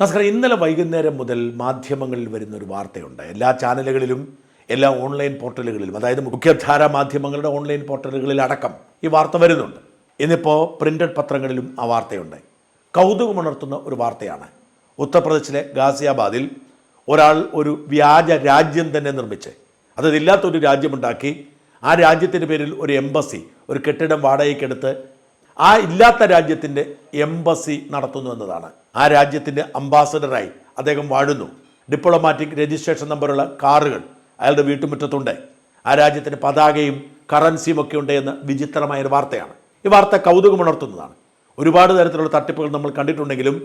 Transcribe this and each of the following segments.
നമസ്കാരം ഇന്നലെ വൈകുന്നേരം മുതൽ മാധ്യമങ്ങളിൽ വരുന്ന ഒരു വാർത്തയുണ്ട്. എല്ലാ ചാനലുകളിലും എല്ലാ ഓൺലൈൻ പോർട്ടലുകളിലും അതായത് മുഖ്യധാര മാധ്യമങ്ങളുടെ ഓൺലൈൻ പോർട്ടലുകളിൽ അടക്കം ഈ വാർത്ത വരുന്നുണ്ട്. ഇന്നിപ്പോൾ പ്രിന്റഡ് പത്രങ്ങളിലും ആ വാർത്തയുണ്ട്. കൗതുകമുണർത്തുന്ന ഒരു വാർത്തയാണ്. ഉത്തർപ്രദേശിലെ ഗാസിയാബാദിൽ ഒരാൾ ഒരു വ്യാജ രാജ്യം തന്നെ നിർമ്മിച്ച് അതായത് ഇല്ലാത്തൊരു രാജ്യമുണ്ടാക്കി ആ രാജ്യത്തിന്റെ പേരിൽ ഒരു എംബസി ഒരു കെട്ടിടം വാടകയ്ക്കെടുത്ത് ആ ഇല്ലാത്ത രാജ്യത്തിന്റെ എംബസി നടത്തുന്നു എന്നതാണ്. ആ രാജ്യത്തിന്റെ അംബാസഡറായി അദ്ദേഹം വാഴുന്നു. ഡിപ്ലോമാറ്റിക് രജിസ്ട്രേഷൻ നമ്പറുള്ള കാറുകൾ അയാളുടെ വീട്ടുമുറ്റത്തുണ്ട്. ആ രാജ്യത്തിന്റെ പതാകയും കറൻസിയും ഒക്കെ ഉണ്ട് എന്ന വിചിത്രമായ ഒരു വാർത്തയാണ്. ഈ വാർത്ത കൗതുകമുണർത്തുന്നതാണ്. ഒരുപാട് തരത്തിലുള്ള തട്ടിപ്പുകൾ നമ്മൾ കണ്ടിട്ടുണ്ടെങ്കിലും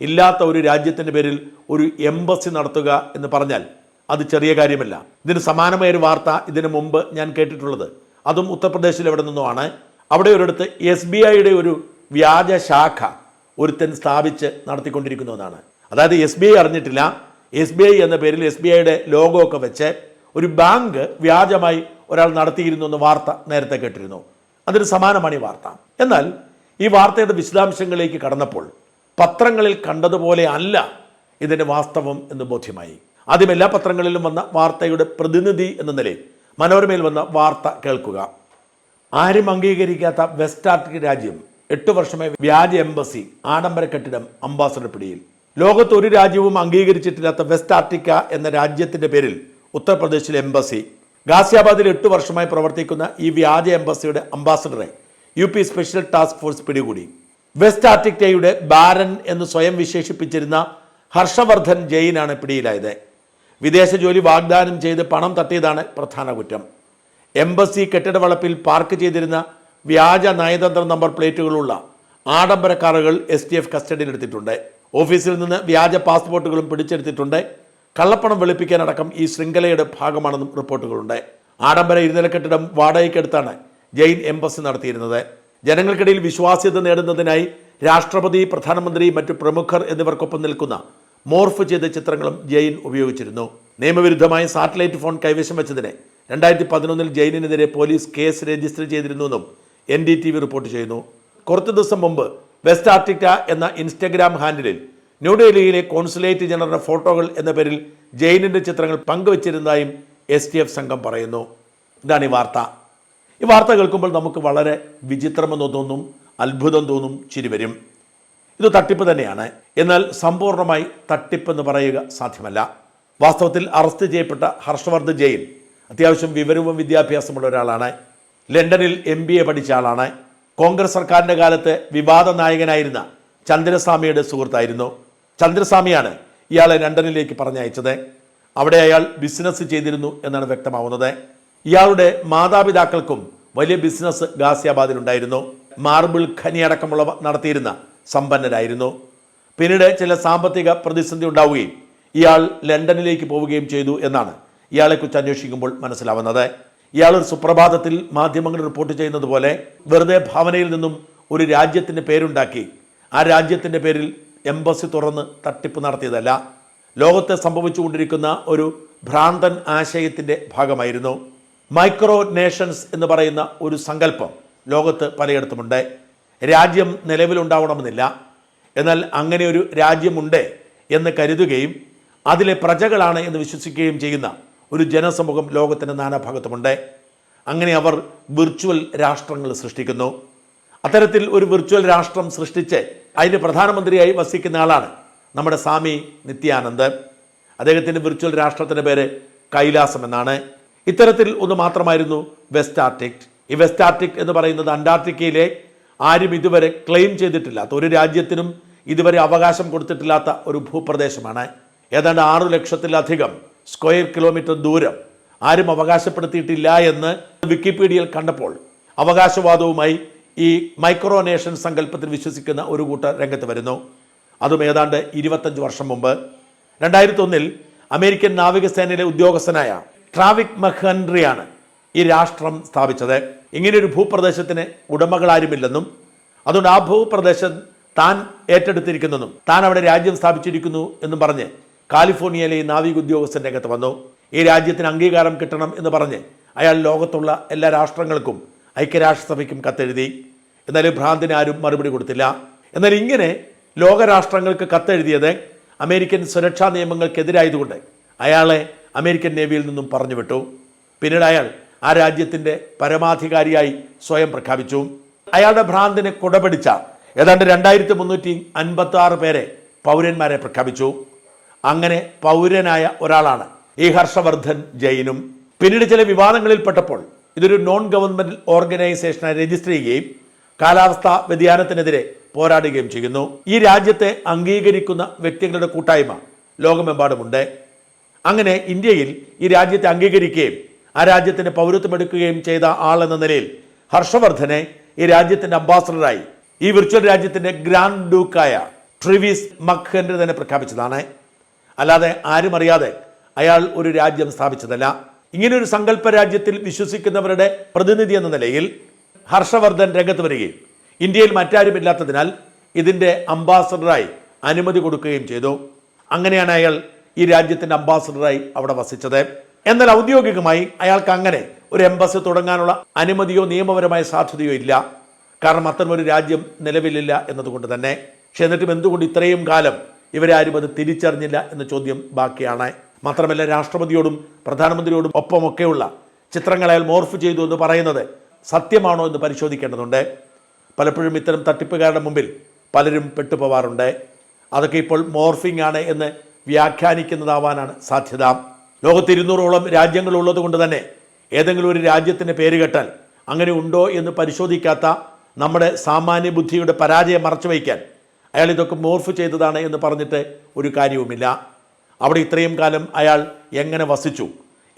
ഇല്ലാത്ത ഒരു രാജ്യത്തിന്റെ പേരിൽ ഒരു എംബസി നടത്തുക എന്ന് പറഞ്ഞാൽ അത് ചെറിയ കാര്യമല്ല. ഇതിന് സമാനമായ ഒരു വാർത്ത ഇതിനു മുമ്പ് ഞാൻ കേട്ടിട്ടുള്ളത്. അതും ഉത്തർപ്രദേശിൽ എവിടെ നിന്നുമാണ് അവിടെ ഒരിടത്ത് എസ് ബി ഐയുടെ ഒരു വ്യാജ ശാഖ ഒരുത്തൻ സ്ഥാപിച്ച് നടത്തിക്കൊണ്ടിരിക്കുന്നതാണ് അതായത് എസ് ബി ഐ അറിഞ്ഞിട്ടില്ല. എസ് ബി ഐ എന്ന പേരിൽ എസ് ബി ഐയുടെ ലോഗോ ഒക്കെ വെച്ച് ഒരു ബാങ്ക് വ്യാജമായി ഒരാൾ നടത്തിയിരുന്നു എന്ന വാർത്ത നേരത്തെ കേട്ടിരുന്നു. അതൊരു സമാനമാണ് ഈ വാർത്ത. എന്നാൽ ഈ വാർത്തയുടെ വിശദാംശങ്ങളിലേക്ക് കടന്നപ്പോൾ പത്രങ്ങളിൽ കണ്ടതുപോലെ അല്ല ഇതിന്റെ വാസ്തവം എന്ന് ബോധ്യമായി. ആദ്യം എല്ലാ പത്രങ്ങളിലും വന്ന വാർത്തയുടെ പ്രതിനിധി എന്ന നിലയിൽ മനോരമയിൽ വന്ന വാർത്ത കേൾക്കുക. ആരും അംഗീകരിക്കാത്ത വെസ്റ്റ് ആർട്ടിക് രാജ്യം എട്ട് വർഷമായി വ്യാജ എംബസി ആഡംബര കെട്ടിടം അംബാസഡർ പിടിയിൽ. ലോകത്ത് ഒരു രാജ്യവും അംഗീകരിച്ചിട്ടില്ലാത്ത വെസ്റ്റ് ആർട്ടിക്ക എന്ന രാജ്യത്തിന്റെ പേരിൽ ഉത്തർപ്രദേശിലെ എംബസി. ഗാസിയാബാദിൽ എട്ട് വർഷമായി പ്രവർത്തിക്കുന്ന ഈ വ്യാജ എംബസിയുടെ അംബാസഡറെ U P special task force പിടികൂടി. വെസ്റ്റ് ആർട്ടിക്കയുടെ ബാരൻ എന്ന് സ്വയം വിശേഷിപ്പിച്ചിരുന്ന ഹർഷവർദ്ധൻ ജെയിനാണ് പിടിയിലായത്. വിദേശ ജോലി വാഗ്ദാനം ചെയ്ത് പണം തട്ടിയതാണ് പ്രധാന കുറ്റം. എംബസി കെട്ടിട വളപ്പിൽ പാർക്ക് ചെയ്തിരുന്ന വ്യാജ നയതന്ത്ര നമ്പർ പ്ലേറ്റുകളുള്ള ആഡംബര കാറുകൾ എസ് ടി എഫ് കസ്റ്റഡിയിലെടുത്തിട്ടുണ്ട്. ഓഫീസിൽ നിന്ന് വ്യാജ പാസ്പോർട്ടുകളും പിടിച്ചെടുത്തിട്ടുണ്ട്. കള്ളപ്പണം വെളുപ്പിക്കാനടക്കം ഈ ശൃംഖലയുടെ ഭാഗമാണെന്നും റിപ്പോർട്ടുകളുണ്ട്. ആഡംബര ഇരുനില കെട്ടിടം വാടകയ്ക്കെടുത്താണ് ജെയിൻ എംബസി നടത്തിയിരുന്നത്. ജനങ്ങൾക്കിടയിൽ വിശ്വാസ്യത നേടുന്നതിനായി രാഷ്ട്രപതി പ്രധാനമന്ത്രി മറ്റു പ്രമുഖർ എന്നിവർക്കൊപ്പം നിൽക്കുന്ന മോർഫ് ചെയ്ത ചിത്രങ്ങളും ജെയിൻ ഉപയോഗിച്ചിരുന്നു. നിയമവിരുദ്ധമായി സാറ്റലൈറ്റ് ഫോൺ കൈവശം വെച്ചതിനെ രണ്ടായിരത്തി പതിനൊന്നിൽ ജെയിനിനെതിരെ police case register ചെയ്തിരുന്നുവെന്നും N D T V report ചെയ്യുന്നു. കുറച്ച് ദിവസം മുമ്പ് വെസ്റ്റ് ആർട്ടിക്ക എന്ന ഇൻസ്റ്റഗ്രാം ഹാൻഡിലിൽ ന്യൂഡൽഹിയിലെ കോൺസുലേറ്റ് ജനറൽ ഫോട്ടോകൾ എന്ന പേരിൽ ജെയിനിന്റെ ചിത്രങ്ങൾ പങ്കുവച്ചിരുന്നതായും എസ് ടി എഫ് സംഘം പറയുന്നു. ഇതാണ് ഈ വാർത്ത. ഈ വാർത്ത കേൾക്കുമ്പോൾ നമുക്ക് വളരെ വിചിത്രമെന്ന് തോന്നും അത്ഭുതം തോന്നും ചിരി വരും. ഇത് തട്ടിപ്പ് തന്നെയാണ്. എന്നാൽ സമ്പൂർണമായി തട്ടിപ്പെന്ന് പറയുക സാധ്യമല്ല. വാസ്തവത്തിൽ അറസ്റ്റ് ചെയ്യപ്പെട്ട ഹർഷവർദ്ധൻ ജെയിൻ അത്യാവശ്യം വിവരവും വിദ്യാഭ്യാസമുള്ള ഒരാളാണ്. ലണ്ടനിൽ എം ബി എ പഠിച്ച ആളാണ്. കോൺഗ്രസ് സർക്കാരിന്റെ കാലത്ത് വിവാദ നായകനായിരുന്ന ചന്ദ്രസ്വാമിയുടെ സുഹൃത്തായിരുന്നു. ചന്ദ്രസ്വാമിയാണ് ഇയാളെ ലണ്ടനിലേക്ക് പറഞ്ഞയച്ചത്. അവിടെ അയാൾ ബിസിനസ് ചെയ്തിരുന്നു എന്നാണ് വ്യക്തമാവുന്നത്. ഇയാളുടെ മാതാപിതാക്കൾക്കും വലിയ ബിസിനസ് ഗാസിയാബാദിലുണ്ടായിരുന്നു മാർബിൾ ഖനി അടക്കമുള്ള നടത്തിയിരുന്ന സമ്പന്നരായിരുന്നു. പിന്നീട് ചില സാമ്പത്തിക പ്രതിസന്ധി ഉണ്ടാവുകയും ഇയാൾ ലണ്ടനിലേക്ക് പോവുകയും ചെയ്തു എന്നാണ് ഇയാളെക്കുറിച്ച് അന്വേഷിക്കുമ്പോൾ മനസ്സിലാവുന്നത്. ഇയാൾ ഒരു സുപ്രഭാതത്തിൽ മാധ്യമങ്ങൾ റിപ്പോർട്ട് ചെയ്യുന്നത് പോലെ വെറുതെ ഭാവനയിൽ നിന്നും ഒരു രാജ്യത്തിന്റെ പേരുണ്ടാക്കി ആ രാജ്യത്തിന്റെ പേരിൽ എംബസി തുറന്ന് തട്ടിപ്പ് നടത്തിയതല്ല. ലോകത്തെ സംഭവിച്ചുകൊണ്ടിരിക്കുന്ന ഒരു ഭ്രാന്തൻ ആശയത്തിന്റെ ഭാഗമായിരുന്നു. മൈക്രോ നേഷൻസ് എന്ന് പറയുന്ന ഒരു സങ്കല്പം ലോകത്ത് പലയിടത്തുമുണ്ട്. രാജ്യം നിലവിലുണ്ടാവണമെന്നില്ല എന്നാൽ അങ്ങനെ ഒരു രാജ്യമുണ്ട് എന്ന് കരുതുകയും അതിലെ പ്രജകളാണ് എന്ന് വിശ്വസിക്കുകയും ചെയ്യുന്ന ഒരു ജനസമൂഹം ലോകത്തിന്റെ നാനാഭാഗത്തുമുണ്ട്. അങ്ങനെ അവർ വിർച്വൽ രാഷ്ട്രങ്ങൾ സൃഷ്ടിക്കുന്നു. അത്തരത്തിൽ ഒരു വിർച്വൽ രാഷ്ട്രം സൃഷ്ടിച്ച് അതിന്റെ പ്രധാനമന്ത്രിയായി വസിക്കുന്ന ആളാണ് നമ്മുടെ സ്വാമി നിത്യാനന്ദ്. അദ്ദേഹത്തിന്റെ വിർച്വൽ രാഷ്ട്രത്തിന്റെ പേര് കൈലാസം എന്നാണ്. ഇത്തരത്തിൽ ഒന്ന് മാത്രമായിരുന്നു വെസ്റ്റ് ആർട്ടിക് ഈ വെസ്റ്റ് ആർട്ടിക് എന്ന് പറയുന്നത് അന്റാർട്ടിക്കയിലെ ആരും ഇതുവരെ ക്ലെയിം ചെയ്തിട്ടില്ലാത്ത ഒരു രാജ്യത്തിനും ഇതുവരെ അവകാശം കൊടുത്തിട്ടില്ലാത്ത ഒരു ഭൂപ്രദേശമാണ്. ഏതാണ്ട് ആറു ലക്ഷത്തിലധികം സ്ക്വയർ കിലോമീറ്റർ ദൂരം ആരും അവകാശപ്പെടുത്തിയിട്ടില്ല എന്ന് വിക്കിപീഡിയയിൽ കണ്ടപ്പോൾ അവകാശവാദവുമായി ഈ മൈക്രോനേഷൻ സങ്കല്പത്തിൽ വിശ്വസിക്കുന്ന ഒരു കൂട്ടർ രംഗത്ത് വരുന്നു. അതും ഏതാണ്ട് ഇരുപത്തഞ്ച് വർഷം മുമ്പ്. രണ്ടായിരത്തി ഒന്നിൽ അമേരിക്കൻ നാവികസേനയിലെ ഉദ്യോഗസ്ഥനായ ട്രാവിക് മഹൻറിയാണ് ഈ രാഷ്ട്രം സ്ഥാപിച്ചത്. ഇങ്ങനെയൊരു ഭൂപ്രദേശത്തിന് ഉടമകളാരുമില്ലെന്നും അതുകൊണ്ട് ആ ഭൂപ്രദേശം താൻ ഏറ്റെടുത്തിരിക്കുന്നെന്നും താൻ അവിടെ രാജ്യം സ്ഥാപിച്ചിരിക്കുന്നു എന്നും പറഞ്ഞ് കാലിഫോർണിയയിലെ നാവിക ഉദ്യോഗസ്ഥൻ രംഗത്ത് വന്നു. ഈ രാജ്യത്തിന് അംഗീകാരം കിട്ടണം എന്ന് പറഞ്ഞ് അയാൾ ലോകത്തുള്ള എല്ലാ രാഷ്ട്രങ്ങൾക്കും ഐക്യരാഷ്ട്രസഭയ്ക്കും കത്തെഴുതി. എന്നാൽ ഭ്രാന്തിന് ആരും മറുപടി കൊടുത്തില്ല. എന്നാൽ ഇങ്ങനെ ലോകരാഷ്ട്രങ്ങൾക്ക് കത്തെഴുതിയത് അമേരിക്കൻ സുരക്ഷാ നിയമങ്ങൾക്കെതിരായതുകൊണ്ട് അയാളെ അമേരിക്കൻ നേവിയിൽ നിന്നും പറഞ്ഞു വിട്ടു പിന്നീട് അയാൾ ആ രാജ്യത്തിന്റെ പരമാധികാരിയായി സ്വയം പ്രഖ്യാപിച്ചു. അയാളുടെ ഭ്രാന്തിനെ കുടപിടിച്ച ഏതാണ്ട് രണ്ടായിരത്തി മുന്നൂറ്റി അൻപത്തി ആറ് പേരെ പൗരന്മാരെ പ്രഖ്യാപിച്ചു. അങ്ങനെ പൗരനായ ഒരാളാണ്. ഈ ഹർഷവർദ്ധൻ ജയിനും പിന്നീട് ചില വിവാദങ്ങളിൽപ്പെട്ടപ്പോൾ ഇതൊരു നോൺ ഗവൺമെന്റ് ഓർഗനൈസേഷനായി രജിസ്റ്റർ ചെയ്യുകയും കാലാവസ്ഥാ വ്യതിയാനത്തിനെതിരെ പോരാടുകയും ചെയ്യുന്നു. ഈ രാജ്യത്തെ അംഗീകരിക്കുന്ന വ്യക്തികളുടെ കൂട്ടായ്മ ലോകമെമ്പാടുമുണ്ട്. അങ്ങനെ ഇന്ത്യയിൽ ഈ രാജ്യത്തെ അംഗീകരിക്കുകയും ആ രാജ്യത്തിന് പൗരത്വം എടുക്കുകയും ചെയ്ത ആൾ എന്ന നിലയിൽ ഹർഷവർദ്ധനെ ഈ രാജ്യത്തിന്റെ അംബാസഡറായി ഈ വിർച്വൽ രാജ്യത്തിന്റെ ഗ്രാൻഡ് ഡ്യൂക്കായ ട്രിവിസ് മഖ്ഹന്റെ തന്നെ പ്രഖ്യാപിച്ചതാണ്. അല്ലാതെ ആരും അറിയാതെ അയാൾ ഒരു രാജ്യം സ്ഥാപിച്ചതല്ല. ഇങ്ങനെ ഒരു സങ്കല്പ രാജ്യത്തിൽ വിശ്വസിക്കുന്നവരുടെ പ്രതിനിധി എന്ന നിലയിൽ ഹർഷവർദ്ധൻ രംഗത്ത് വരികയും ഇന്ത്യയിൽ മറ്റാരുമില്ലാത്തതിനാൽ ഇതിന്റെ അംബാസഡറായി അനുമതി കൊടുക്കുകയും ചെയ്തു. അങ്ങനെയാണ് അയാൾ ഈ രാജ്യത്തിന്റെ അംബാസഡറായി അവിടെ വസിച്ചത്. എന്നാൽ ഔദ്യോഗികമായി അയാൾക്ക് അങ്ങനെ ഒരു എംബസി തുടങ്ങാനുള്ള അനുമതിയോ നിയമപരമായ സാധ്യതയോ ഇല്ല. കാരണം അത്തരമൊരു രാജ്യം നിലവിലില്ല എന്നതുകൊണ്ട് തന്നെ. പക്ഷെ എന്നിട്ടും എന്തുകൊണ്ട് ഇത്രയും കാലം ഇവരാരും അത് തിരിച്ചറിഞ്ഞില്ല എന്ന ചോദ്യം ബാക്കിയാണ്. മാത്രമല്ല രാഷ്ട്രപതിയോടും പ്രധാനമന്ത്രിയോടും ഒപ്പമൊക്കെയുള്ള ചിത്രങ്ങൾ അയാൾ മോർഫ് ചെയ്തു എന്ന് പറയുന്നത് സത്യമാണോ എന്ന് പരിശോധിക്കേണ്ടതുണ്ട്. പലപ്പോഴും ഇത്തരം തട്ടിപ്പുകാരുടെ മുമ്പിൽ പലരും പെട്ടുപോവാറുണ്ട്. അതൊക്കെ ഇപ്പോൾ മോർഫിംഗ് ആണ് എന്ന് വ്യാഖ്യാനിക്കുന്നതാവാനാണ് സാധ്യത. ലോകത്ത് ഇരുന്നൂറോളം രാജ്യങ്ങളുള്ളത് കൊണ്ട് തന്നെ ഏതെങ്കിലും ഒരു രാജ്യത്തിന്റെ പേര് കേട്ടാൽ അങ്ങനെ ഉണ്ടോ എന്ന് പരിശോധിക്കാത്ത നമ്മുടെ സാമാന്യ ബുദ്ധിയുടെ പരാജയം മറച്ചു വയ്ക്കാൻ അയാൾ ഇതൊക്കെ മോർഫ് ചെയ്തതാണ് എന്ന് പറഞ്ഞിട്ട് ഒരു കാര്യവുമില്ല. അവിടെ ഇത്രയും കാലം അയാൾ എങ്ങനെ വസിച്ചു?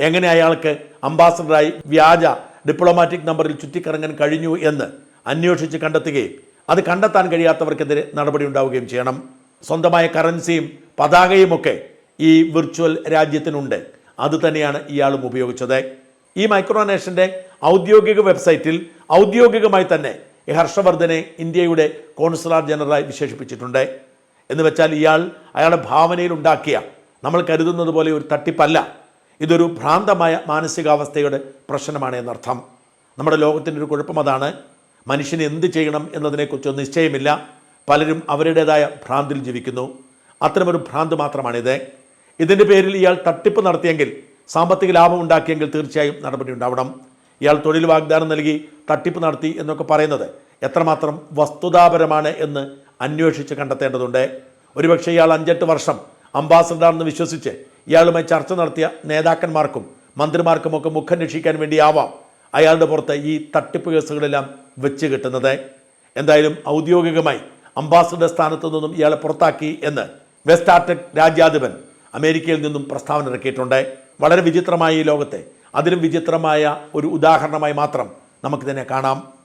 എങ്ങനെ അയാൾക്ക് അംബാസഡറായി വ്യാജ ഡിപ്ലോമാറ്റിക് നമ്പറിൽ ചുറ്റിക്കറങ്ങാൻ കഴിഞ്ഞു എന്ന് അന്വേഷിച്ച് കണ്ടെത്തുകയും അത് കണ്ടെത്താൻ കഴിയാത്തവർക്കെതിരെ നടപടി ഉണ്ടാവുകയും ചെയ്യണം. സ്വന്തമായ കറൻസിയും പതാകയുമൊക്കെ ഈ വിർച്വൽ രാജ്യത്തിനുണ്ട്. അത് തന്നെയാണ് ഇയാളും ഉപയോഗിച്ചത്. ഈ മൈക്രോനേഷന്റെ ഔദ്യോഗിക വെബ്സൈറ്റിൽ ഔദ്യോഗികമായി തന്നെ ഹർഷവർദ്ധനെ ഇന്ത്യയുടെ കോൺസുലാർ ജനറലായി വിശേഷിപ്പിച്ചിട്ടുണ്ട്. എന്ന് വെച്ചാൽ ഇയാൾ അയാളുടെ ഭാവനയിൽ ഉണ്ടാക്കിയ നമ്മൾ കരുതുന്നത് പോലെ ഒരു തട്ടിപ്പല്ല. ഇതൊരു ഭ്രാന്തമായ മാനസികാവസ്ഥയുടെ പ്രശ്നമാണ് എന്നർത്ഥം. നമ്മുടെ ലോകത്തിന്റെ ഒരു കുഴപ്പം അതാണ്. മനുഷ്യന് എന്ത് ചെയ്യണം എന്നതിനെക്കുറിച്ച് നിശ്ചയമില്ല. പലരും അവരുടേതായ ഭ്രാന്തിൽ ജീവിക്കുന്നു. അത്തരമൊരു ഭ്രാന്ത് മാത്രമാണിത്. ഇതിന്റെ പേരിൽ ഇയാൾ തട്ടിപ്പ് നടത്തിയെങ്കിൽ സാമ്പത്തിക ലാഭം ഉണ്ടാക്കിയെങ്കിൽ തീർച്ചയായും നടപടി ഉണ്ടാവണം. ഇയാൾ തൊഴിൽ വാഗ്ദാനം നൽകി തട്ടിപ്പ് നടത്തി എന്നൊക്കെ പറയുന്നത് എത്രമാത്രം വസ്തുതാപരമാണ് എന്ന് അന്വേഷിച്ച് കണ്ടെത്തേണ്ടതുണ്ട്. ഒരുപക്ഷെ ഇയാൾ അഞ്ചെട്ട് വർഷം അംബാസഡറാണെന്ന് വിശ്വസിച്ച് ഇയാളുമായി ചർച്ച നടത്തിയ നേതാക്കന്മാർക്കും മന്ത്രിമാർക്കുമൊക്കെ മുഖം രക്ഷിക്കാൻ വേണ്ടിയാവാം അയാളുടെ പുറത്ത് ഈ തട്ടിപ്പ് കേസുകളെല്ലാം വെച്ച് കിട്ടുന്നത്. എന്തായാലും ഔദ്യോഗികമായി അംബാസഡർ സ്ഥാനത്തു നിന്നും ഇയാളെ പുറത്താക്കി എന്ന് വെസ്റ്റ് ആർട്ടക് രാജ്യാധിപൻ അമേരിക്കയിൽ നിന്നും പ്രസ്താവന ഇറക്കിയിട്ടുണ്ട്. വളരെ വിചിത്രമായ ഈ ലോകത്തെ. അതിലും വിചിത്രമായ ഒരു ഉദാഹരണമായി മാത്രം നമുക്ക് തന്നെ കാണാം.